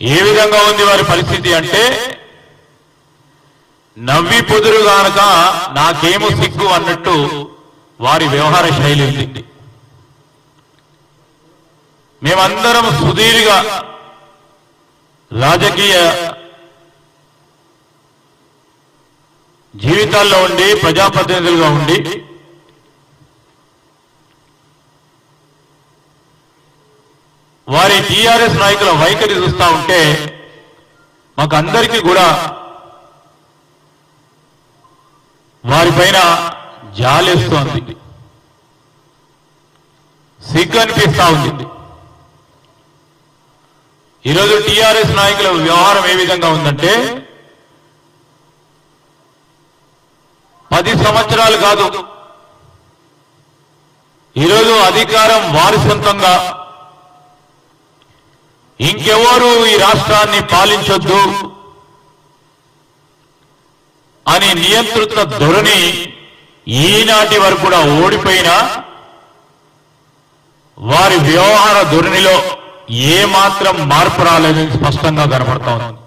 ఏ విధంగా ఉంది వారి పరిస్థితి అంటే నవ్వి పొదురు గానక నాకేమో సిగ్గు అన్నట్టు వారి వ్యవహార శైలి ఉంది మేమందరం సుదీర్ఘ రాజకీయ జీవితాల్లో ఉండి ప్రజాప్రతినిధులుగా ఉండి వారి టీఆర్ఎస్ నాయకుల వైఖరి చూస్తా ఉంటే మాకు అందరికీ కూడా వారిపైన జాలేస్తోంది. సిగ్గు అనిపిస్తూ ఉంది. ఈరోజు టీఆర్ఎస్ నాయకుల వ్యవహారం ఏ విధంగా ఉందంటే పది సంవత్సరాలు కాదు ఈరోజు అధికారం వారి సొంతంగా ఇంకెవరు ఈ రాష్ట్రాన్ని పాలించొద్దు అని నియంత్రిత ధోరణి ఈనాటి వరకు కూడా ఓడిపోయినా వారి వ్యవహార ధోరణిలో ఏ మాత్రం మార్పు రాలేదని స్పష్టంగా కనపడతా ఉంది.